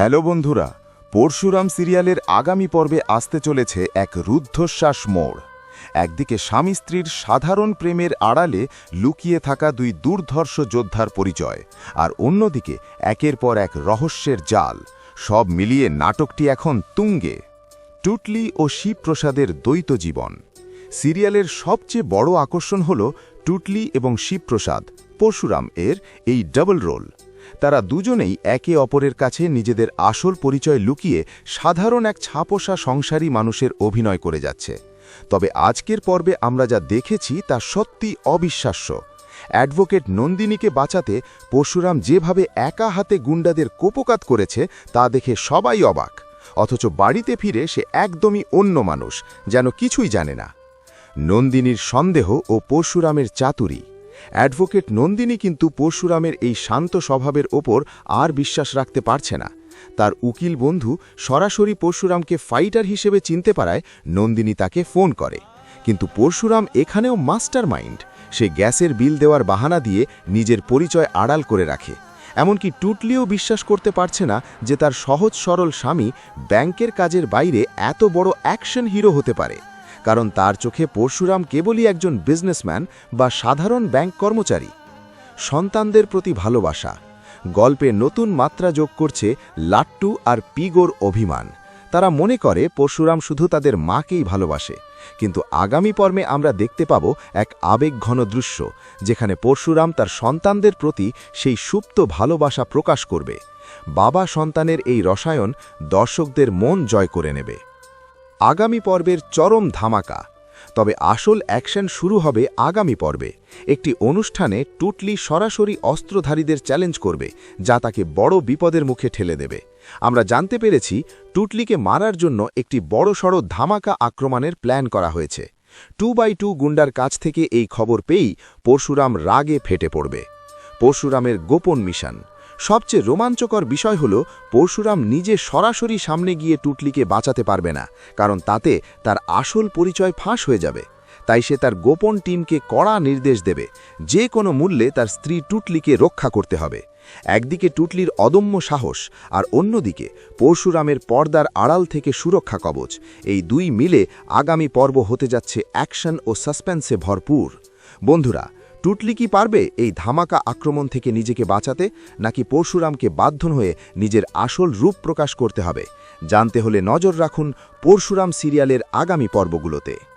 Hello বন্ধুরা, পরশুরাম সিরিয়ালের আগামী পর্বে আসতে চলেছে এক রুদ্ধশ্বাস মোড়। একদিকে স্বামী স্ত্রীর সাধারণ প্রেমের আড়ালে লুকিয়ে থাকা দুই দুর্ধর্ষ যোদ্ধার পরিচয়, আর অন্যদিকে একের পর এক রহস্যের জাল, সব মিলিয়ে নাটকটি এখন তুঙ্গে। টুটলি ও শিবপ্রসাদের দ্বৈত জীবন। সিরিয়ালের সবচেয়ে বড় আকর্ষণ হল টুটলি এবং শিবপ্রসাদ, পরশুরাম এর এই ডাবল রোল। তারা দুজনেই একে অপরের কাছে নিজেদের আসল পরিচয় লুকিয়ে সাধারণ এক ছাপোষা সংসারী মানুষের অভিনয় করে যাচ্ছে। তবে আজকের পর্বে আমরা যা দেখেছি তা সত্যি অবিশ্বাস্য। অ্যাডভোকেট নন্দিনীকে বাঁচাতে পরশুরাম যেভাবে একা হাতে গুন্ডাদের কোপকাত করেছে, তা দেখে সবাই অবাক। অথচ বাড়িতে ফিরে সে একদমই অন্য মানুষ, যেন কিছুই জানে না। নন্দিনীর সন্দেহ ও পরশুরামের চাতুরি। অ্যাডভোকেট নন্দিনী কিন্তু পরশুরামের এই শান্ত স্বভাবের ওপর আর বিশ্বাস রাখতে পারছে না। তার উকিল বন্ধু সরাসরি পরশুরামকে ফাইটার হিসেবে চিনতে পারায় নন্দিনী তাকে ফোন করে। কিন্তু পরশুরাম এখানেও মাস্টার মাইন্ড সে গ্যাসের বিল দেওয়ার বাহানা দিয়ে নিজের পরিচয় আড়াল করে রাখে। এমনকি টুটলিও বিশ্বাস করতে পারছে না যে তার সহজ সরল স্বামী ব্যাংকের কাজের বাইরে এত বড় অ্যাকশন হিরো হতে পারে। কারণ তার চোখে পরশুরাম কেবলই একজন বিজনেসম্যান বা সাধারণ ব্যাংক কর্মচারী। সন্তানদের প্রতি ভালোবাসা। গল্পে নতুন মাত্রা যোগ করছে লাট্টু আর পিগোর অভিমান। তারা মনে করে পরশুরাম শুধু তাদের মাকেই ভালোবাসে। কিন্তু আগামী পর্মে আমরা দেখতে পাব এক আবেগঘন দৃশ্য, যেখানে পরশুরাম তার সন্তানদের প্রতি সেই সুপ্ত ভালোবাসা প্রকাশ করবে। বাবা সন্তানের এই রসায়ন দর্শকদের মন জয় করে নেবে। আগামী পর্বের চরম ধামাকা। তবে আসল অ্যাকশন শুরু হবে আগামী পর্বে। একটি অনুষ্ঠানে টুটলি সরাসরি অস্ত্রধারীদের চ্যালেঞ্জ করবে, যা তাকে বড় বিপদের মুখে ঠেলে দেবে। আমরা জানতে পেরেছি, টুটলিকে মারার জন্য একটি বড়সড় ধামাকা আক্রমণের প্ল্যান করা হয়েছে। টু বাই টু গুন্ডার কাছ থেকে এই খবর পেয়েই পরশুরাম রাগে ফেটে পড়বে। পরশুরামের গোপন মিশন। সবচেয়ে রোমাঞ্চকর বিষয় হল, পরশুরাম নিজে সরাসরি সামনে গিয়ে টুটলিকে বাঁচাতে পারবে না, কারণ তাতে তার আসল পরিচয় ফাঁস হয়ে যাবে। তাই সে তার গোপন টিমকে কড়া নির্দেশ দেবে, যে কোনো মূল্যে তার স্ত্রী টুটলিকে রক্ষা করতে হবে। একদিকে টুটলির অদম্য সাহস, আর অন্যদিকে পরশুরামের পর্দার আড়াল থেকে সুরক্ষা কবচ। এই দুই মিলে আগামী পর্ব হতে যাচ্ছে অ্যাকশন ও সাসপেন্সে ভরপুর। বন্ধুরা টুটলি কি পারবে এই ধামাকা আক্রমণ থেকে নিজেকে বাঁচাতে, নাকি পরশুরামকে বাধ্য হয়ে নিজের আসল রূপ প্রকাশ করতে হবে? জানতে হলে নজর রাখুন পরশুরাম সিরিয়ালের আগামী পর্বগুলোতে।